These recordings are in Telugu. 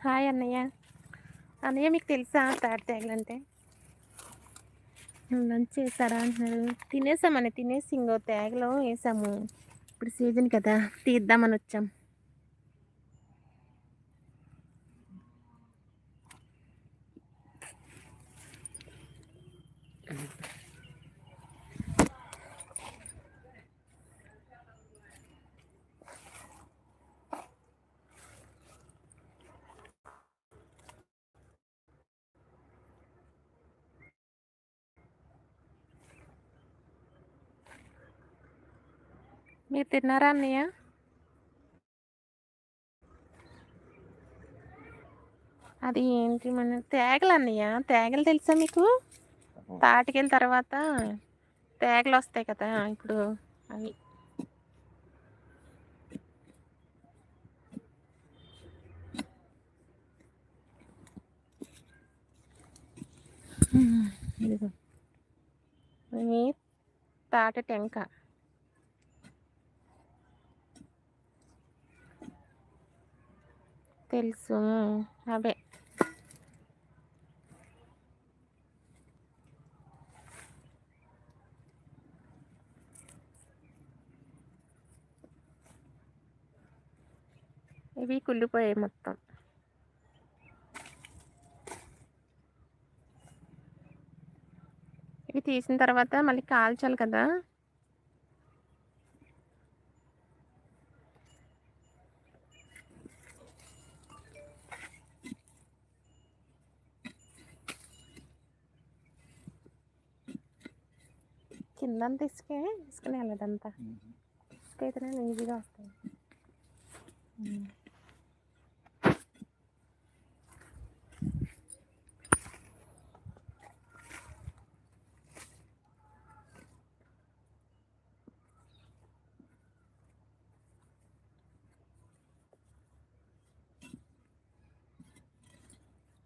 హాయ్ అన్నయ్య. అన్నయ్య మీకు తెలుసా తాటి అంటే లంచ్ చేస్తారా అంటున్నారు? తినేసామని తినేసి ఇంకో తేగలో వేసాము. ఇప్పుడు సీజన్ కదా తీద్దామని వచ్చాం. మీరు తిన్నారా అన్నయ్య? అది ఏంటి మన తేగలు అన్నయ్య? తేగలు తెలుసా మీకు? తాటికెళ్ళిన తర్వాత తేగలు వస్తాయి కదా ఇప్పుడు అవి. ఇదిగో. ఇవి తాటి టెంక తెలుసు. అవే ఇవి కుళ్ళిపోయాయి మొత్తం. ఇవి తీసిన తర్వాత మళ్ళీ కాల్చాలి కదా? కిందంతా ఇసుకే ఇసుకనే వెళ్ళదంతా ఇసుక అయితేనే ఈజీగా వస్తాయి.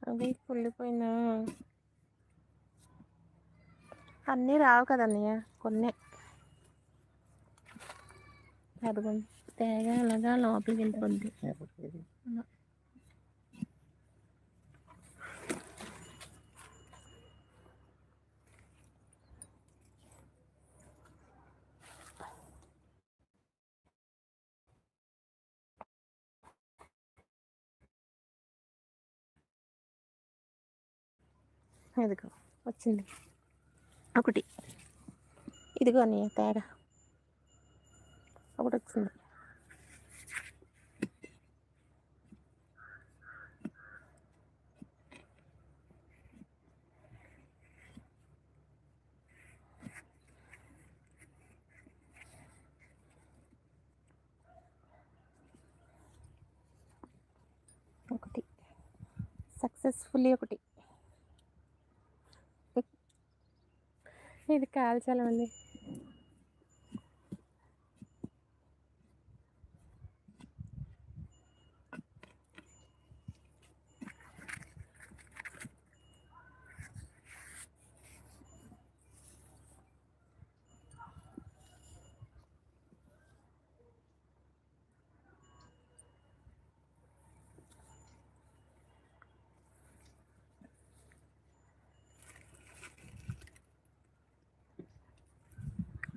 అవి కుళ్ళిపోయినా అన్నీ రావు కదన్నయ్య కొన్ని కొన్నే అదిగోండి తేగ అలాగా లోపలికి వెళ్ళిపోద్ది అలా. ఇదిగో వచ్చింది ఒకటి. ఇదిగో అన్నయ్య తేడా. ఒకటి వచ్చింది. ఒకటి. సక్సెస్ఫుల్లీ ఒకటి. ఇది కాల్చాలండి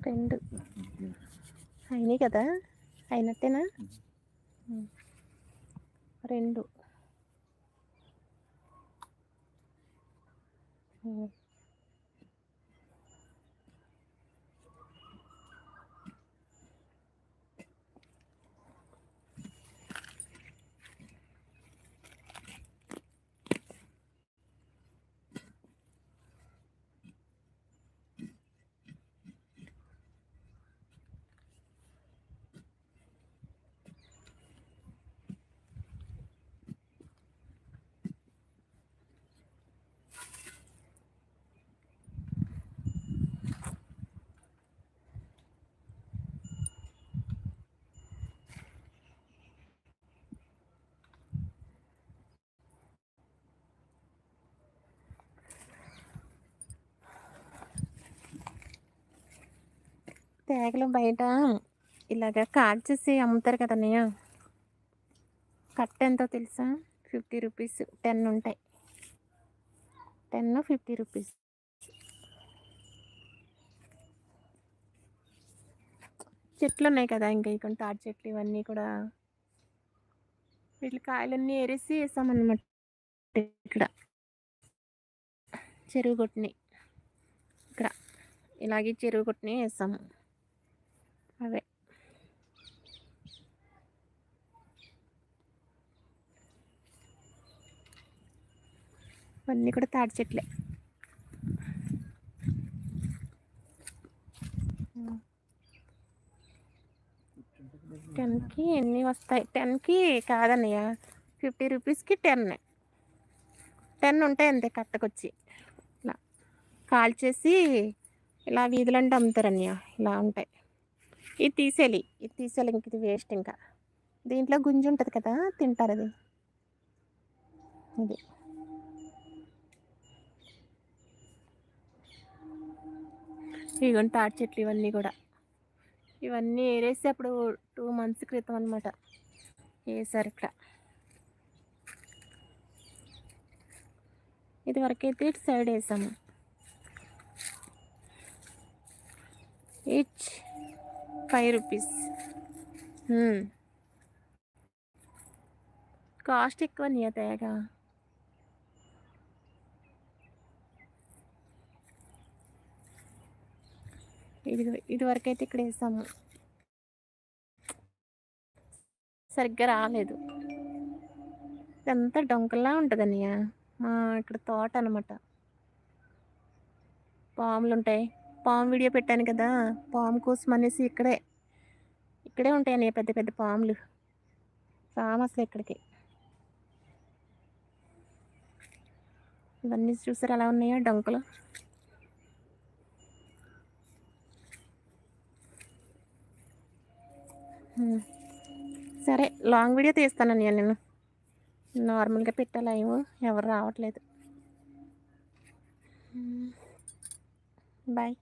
రెండు అయినాయి కదా? అయినట్టేనా. రెండు. తేగలు బయట. ఇలాగ కాల్చేసి అమ్ముతారు కదన్నయ్య కట్ కట్ట ఎంతో తెలుసా? ఫిఫ్టీ రూపీస్ టెన్ ఉంటాయి. టెన్ ఫిఫ్టీ రూపీస్ చెట్లు ఉన్నాయి కదా ఇంకా ఇక్కడ తాటి చెట్లు ఇవన్నీ కూడా. వీటి కాయలన్నీ ఏరేసి వేసామన్నమాట ఇక్కడ. చెరువు కొట్టిని ఇక్కడ. ఇలాగే చెరువు కొట్టిని వేసాము అవే ఇవన్నీ కూడా తాటి చెట్లే. టెన్కి ఎన్ని వస్తాయి? టెన్కి కాదన్నయ్య. ఫిఫ్టీ రూపీస్కి టెన్. టెన్ ఉంటాయి అంతే కట్టకొచ్చి. ఇలా కాల్చేసి ఇలా వీధులంటే అమ్ముతారన్నయ్య. ఇలా ఉంటాయి. ఇది తీసేయాలి. ఇది తీసేయాలి ఇంక ఇది వేస్ట్ ఇంకా. దీంట్లో గుంజు ఉంటుంది కదా తింటారు అది. ఇది. ఇదిగోండి తాటి చెట్లు ఇవన్నీ కూడా. ఇవన్నీ ఏరేసి అప్పుడు టూ మంత్స్ క్రితం అనమాట వేసారు ఇక్కడ ఇది వరకైతే ఇటు సైడ్ వేసాము. Each five rupees. కాస్ట్ ఎక్కువ నీ తేగా ఇది ఇది వరకు అయితే ఇక్కడ వేసాము. సరిగ్గా రాలేదు. ఇదంతా డొంకల్లా ఉంటుంది అన్నయ్య. మా ఇక్కడ తోట అనమాట పాములు ఉంటాయి పాము వీడియో పెట్టాను కదా పాము కోసం అనేసి ఇక్కడే ఇక్కడే ఉంటాయని పెద్ద పెద్ద పాములు. ఫేమస్ ఇక్కడికి ఇవన్నీ చూసారు ఎలా ఉన్నాయో డొంకలు? సరే లాంగ్ వీడియో తీస్తానన్నయ్య నేను. నార్మల్గా పెట్టా ఏమో ఎవరు రావట్లేదు. బాయ్.